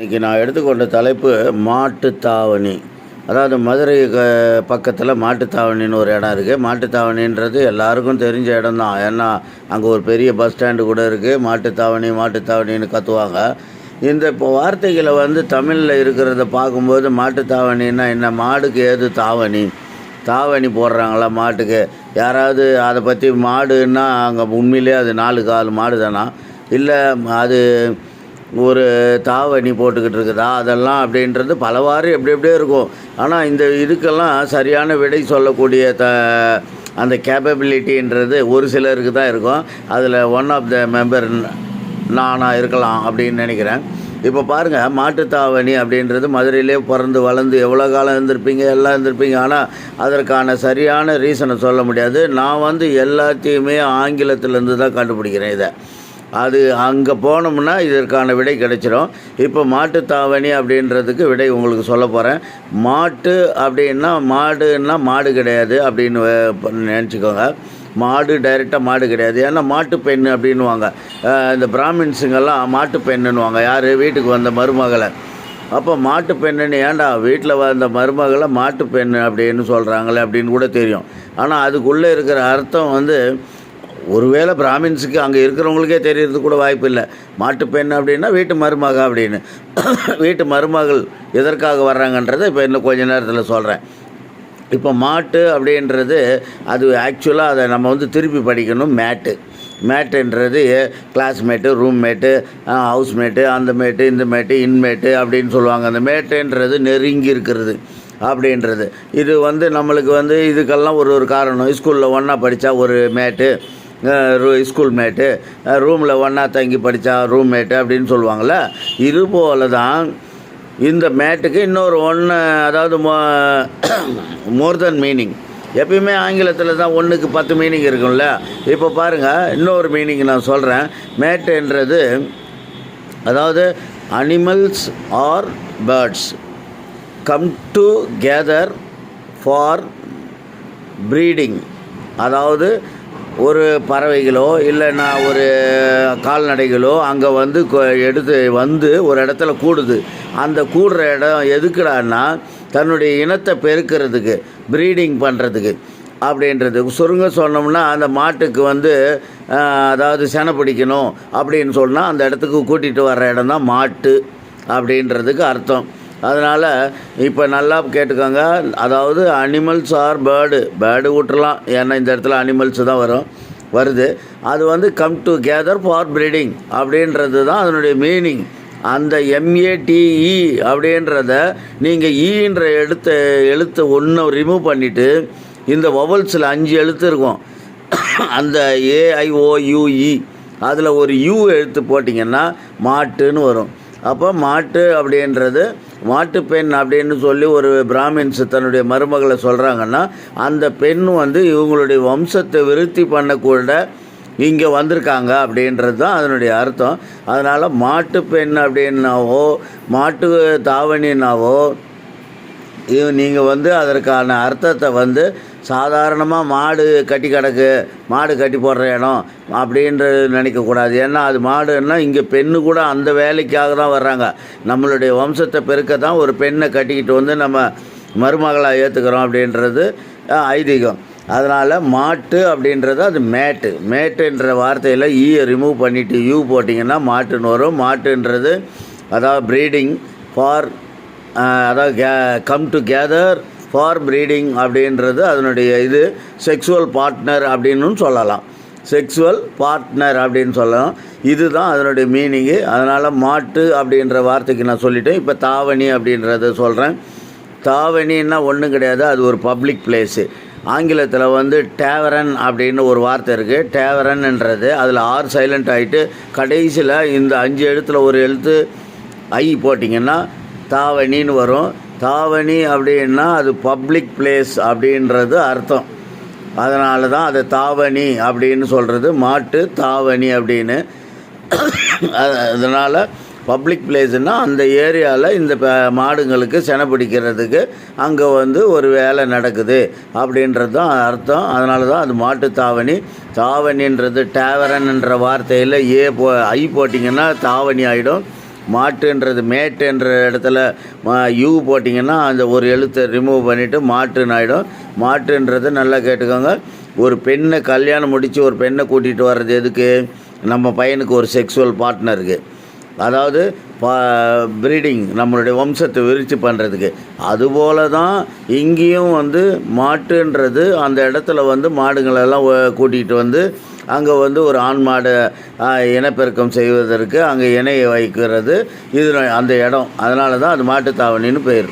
இன்றைக்கி நான் எடுத்துக்கொண்ட தலைப்பு மாட்டுத்தாவணி அதாவது மதுரை க பக்கத்தில் மாட்டுத்தாவணின்னு ஒரு இடம் இருக்குது மாட்டுத்தாவணின்றது எல்லாருக்கும் தெரிஞ்ச இடம் தான் ஏன்னா அங்கே ஒரு பெரிய பஸ் ஸ்டாண்டு கூட இருக்குது மாட்டுத்தாவணி மாட்டுத்தாவணின்னு கத்துவாங்க. இந்த இப்போ வார்த்தைகளை வந்து தமிழில் இருக்கிறத பார்க்கும்போது மாட்டுத்தாவணின்னா என்ன? மாடுக்கு ஏது தாவணி? தாவணி போடுறாங்களா மாட்டுக்கு? யாராவது அதை பற்றி மாடுன்னா அங்கே உண்மையிலே அது நாலு கால் மாடு தானா இல்லை அது ஒரு தாவணி போட்டுக்கிட்டு இருக்குதா? அதெல்லாம் அப்படின்றது பலவாறு எப்படி எப்படியே இருக்கும். ஆனால் இந்த இதுக்கெல்லாம் சரியான விடை சொல்லக்கூடிய த அந்த கேப்பபிலிட்டின்றது ஒரு சிலருக்கு தான் இருக்கும். அதில் ஒன் ஆஃப் த மெம்பர் நானாக இருக்கலாம் அப்படின்னு நினைக்கிறேன். இப்போ பாருங்கள் மாட்டுத்தாவணி அப்படின்றது மதுரையிலே பிறந்து வளர்ந்து எவ்வளோ காலம் இருந்திருப்பீங்க? எல்லாம் இருந்திருப்பீங்க. ஆனால் அதற்கான சரியான ரீசனை சொல்ல முடியாது. நான் வந்து எல்லாத்தையுமே ஆங்கிலத்திலேருந்து தான் கண்டுபிடிக்கிறேன் இதை. அது அங்கே போனோம்னா இதற்கான விடை கிடைச்சிரும். இப்போ மாட்டு தாவணி அப்படின்றதுக்கு விடை உங்களுக்கு சொல்ல போகிறேன் மாட்டு அப்படின்னா மாடுன்னா மாடு கிடையாது அப்படின்னு நினச்சிக்கோங்க. மாடு டைரெக்டாக மாடு கிடையாது. ஏன்னா மாட்டு பெண் அப்படின்னுவாங்க. இந்த பிராமின்ஸுங்கெல்லாம் மாட்டு பெண்ணுன்னுவாங்க. யார்? வீட்டுக்கு வந்த மருமகளை. அப்போ மாட்டு பெண்ணுன்னு ஏன்டா வீட்டில் வந்த மருமகளை மாட்டு பெண் அப்படின்னு சொல்கிறாங்களே அப்படின்னு கூட தெரியும். ஆனால் அதுக்குள்ளே இருக்கிற அர்த்தம் வந்து ஒருவேளை பிராமின்ஸுக்கு அங்கே இருக்கிறவங்களுக்கே தெரியறது கூட வாய்ப்பு இல்லை. மாட்டு பெண் அப்படின்னா வீட்டு மருமக அப்படின்னு. வீட்டு மருமகள் எதற்காக வர்றாங்கன்றதை இப்போ இன்னும் கொஞ்ச நேரத்தில் சொல்கிறேன் இப்போ மாட்டு அப்படின்றது அது ஆக்சுவலாக அதை நம்ம வந்து திருப்பி படிக்கணும் மேட்டு. மேட்டுன்றது கிளாஸ்மேட்டு ரூம்மேட்டு ஹவுஸ் மேட்டு அந்த மேட்டு இந்த மேட்டு இன்மேட்டு அப்படின்னு சொல்லுவாங்க. அந்த மேட்டுன்றது நெருங்கி இருக்கிறது அப்படின்றது. இது வந்து நம்மளுக்கு வந்து இதுக்கெல்லாம் ஒரு ஒரு காரணம். ஸ்கூலில் ஒன்றா படித்தா ஒரு மேட்டு ஸ்கூல் மேட்டு ரூமில் ஒன்றா தங்கி படித்தா ரூம் மேட்டு அப்படின்னு சொல்லுவாங்கள்ல இது போல தான் இந்த மேட்டுக்கு இன்னொரு ஒன்று அதாவது மோர் தென் மீனிங் எப்பயுமே ஆங்கிலத்தில் தான் ஒன்றுக்கு பத்து மீனிங் இருக்கும்ல? இப்போ பாருங்கள் இன்னொரு மீனிங் நான் சொல்கிறேன் மேட்டுன்றது அதாவது animals or birds come together for breeding அதாவது ஒரு பறவைகளோ இல்லைன்னா ஒரு கால்நடைகளோ அங்கே வந்து கொ- எடுத்து வந்து ஒரு இடத்துல கூடுது. அந்த கூடுற இடம் எதுக்குடான்னா தன்னுடைய இனத்தை பெருக்கிறதுக்கு ப்ரீடிங் பண்ணுறதுக்கு அப்படின்றது. சுருங்க சொன்னோம்னா அந்த மாட்டுக்கு வந்து அதாவது செனை பிடிக்கணும் அப்படின்னு சொன்னால் அந்த இடத்துக்கு கூட்டிகிட்டு வர்ற இடம் தான் மாட்டு அப்படின்றதுக்கு அர்த்தம். அதனால் இப்போ நல்லா கேட்டுக்கோங்க. அதாவது அனிமல்ஸ் ஆர் பேர்டு பேர்டு விட்டுலாம் ஏன்னா இந்த இடத்துல அனிமல்ஸ் தான் வரும். வருது. அது வந்து come together for breeding அப்படின்றது தான் அதனுடைய மீனிங் அந்த எம்ஏடிஇ அப்படின்றத நீங்கள் ஈன்ற எழுத்த எழுத்தை ஒன்று ரிமூவ் பண்ணிவிட்டு இந்த வவல்ஸில் அஞ்சு எழுத்து இருக்கும். அந்த ஏஐஓயுஇ அதில் ஒரு யூ எழுத்து போட்டிங்கன்னா மாட்டுன்னு வரும். அப்போ மாட்டு அப்படின்றது மாட்டு பெண் அப்படின்னு சொல்லி ஒரு பிராமின்ஸ் தன்னுடைய மருமகளை சொல்கிறாங்கன்னா அந்த பெண் வந்து இவங்களுடைய வம்சத்தை விருத்தி பண்ணக்கூட இங்கே வந்திருக்காங்க அப்படின்றது தான் அதனுடைய அர்த்தம். அதனால் மாட்டு பெண் அப்படின்னாவோ மாட்டு தாவணினாவோ இது நீங்கள் வந்து அதற்கான அர்த்தத்தை வந்து சாதாரணமாக மாடு கட்டி கிடக்கு மாடு கட்டி போடுற இடம் அப்படின்றது நினைக்கக்கூடாது ஏன்னா அது மாடுன்னா இங்கே பெண்ணு கூட அந்த வேலைக்காக தான் வர்றாங்க. நம்மளுடைய வம்சத்தை பெருக்க தான் ஒரு பெண்ணை கட்டிக்கிட்டு வந்து நம்ம மருமகளாக ஏற்றுக்கிறோம் அப்படின்றது ஐதீகம். அதனால் மாட்டு அப்படின்றது அது மேட்டு. மேட்டுன்ற வார்த்தையில் ஈயை ரிமூவ் பண்ணிவிட்டு யூ போட்டிங்கன்னா மாட்டுன்னு வரும். மாட்டுன்றது அதாவது ப்ரீடிங் ஃபார் அதாவது கே come together for breeding அப்படின்றது அதனுடைய இது செக்ஸுவல் பார்ட்னர் அப்படின்னு சொல்லலாம். செக்ஸுவல் பார்ட்னர் அப்படின்னு சொல்லலாம். இதுதான் அதனுடைய மீனிங்கு அதனால் மாட்டு அப்படின்ற வார்த்தைக்கு நான் சொல்லிட்டேன். இப்போ தாவணி அப்படின்றத சொல்கிறேன் தாவணின்னா ஒன்றும் கிடையாது. அது ஒரு பப்ளிக் பிளேஸு ஆங்கிலத்தில் வந்து டேவரன் அப்படின்னு ஒரு வார்த்தை இருக்குது டேவரன்ன்றது அதில் ஆர் சைலண்ட் ஆகிட்டு கடைசியில் இந்த அஞ்சு எழுத்தில் ஒரு எழுத்து ஐ போட்டிங்கன்னா தாவணின்னு வரும். தாவணி அப்படின்னா அது பப்ளிக் பிளேஸ் அப்படின்றது அர்த்தம். அதனால தான் அது தாவணி அப்படின்னு சொல்கிறது மாட்டு தாவணி அப்படின்னு. அதனால் பப்ளிக் பிளேஸ்னால் அந்த ஏரியாவில் இந்த மாடுங்களுக்கு செனை பிடிக்கிறதுக்கு அங்கே வந்து ஒரு வேலை நடக்குது அப்படின்றது தான் அர்த்தம். அதனால தான் அது மாட்டு தாவணி. தாவணின்றது டேவரன்ன்ற வார்த்தையில் ஏ போ ஐ போட்டிங்கன்னா தாவணி ஆகிடும் மாட்டுன்றது மேட்டுன்ற இடத்துல யூ போட்டிங்கன்னா அந்த ஒரு எழுத்தை ரிமூவ் பண்ணிவிட்டு மாட்டுன்னு ஆகிடும் மாட்டுன்றது நல்லா கேட்டுக்கோங்க. ஒரு பெண்ணை கல்யாணம் முடித்து ஒரு பெண்ணை கூட்டிகிட்டு வர்றது எதுக்கு? நம்ம பையனுக்கு ஒரு செக்ஸுவல் பார்ட்னருக்கு அதாவது பா ப்ரீடிங் நம்மளுடைய வம்சத்தை விரிச்சு பண்ணுறதுக்கு அதுபோல தான் இங்கேயும் வந்து மாட்டுன்றது அந்த இடத்துல வந்து மாடுங்களெல்லாம் கூட்டிகிட்டு வந்து அங்கே வந்து ஒரு ஆண் மாடு இனப்பெருக்கம் செய்வதற்கு அங்கே இணையை வைக்கிறது. இது அந்த இடம். அதனால தான் அது மாட்டுத்தாவணின்னு பேர்.